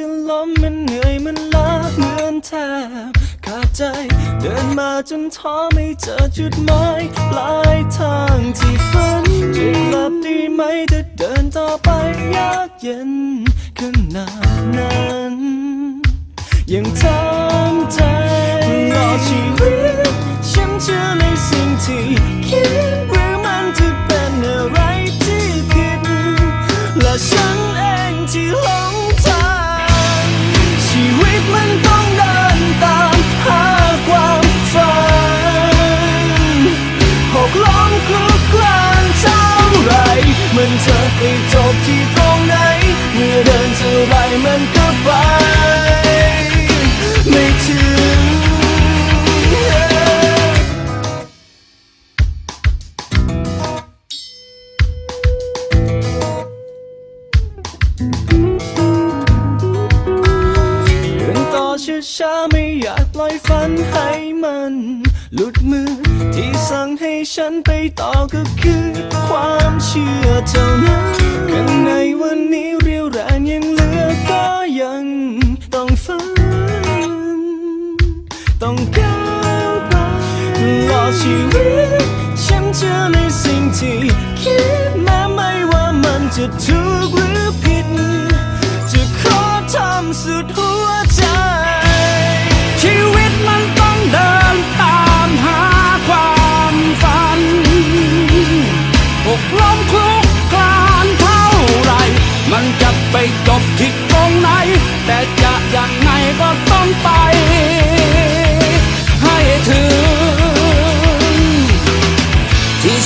จะล้มมันเหนื่อยมันล้าเหมือนแทบขาดใจ เดินมาจนท้อไม่เจอจุดหมายปลายทางที่ฝันจะหลับดีไหมจะเดินต่อไปยากเย็นขนาดนั้นยังทำใจรอชีวิต มันจะไปจ ดินต่อช้าๆไม่อยากปล่อยฝันให้มัน หลุดมือ ที่สั่งให้ฉันไปต่อก็คือ ความเชื่อเท่านั้นข้างในวันนี้เรียวแรงยังเหลือก็ยังต้องฝัน ต้องก้าวไปตลอดชีวิตฉันเชื่อในสิ่งที่คิดแม้ไม่ว่ามันจะถูกหรือผิด จะขอทำสุดหัว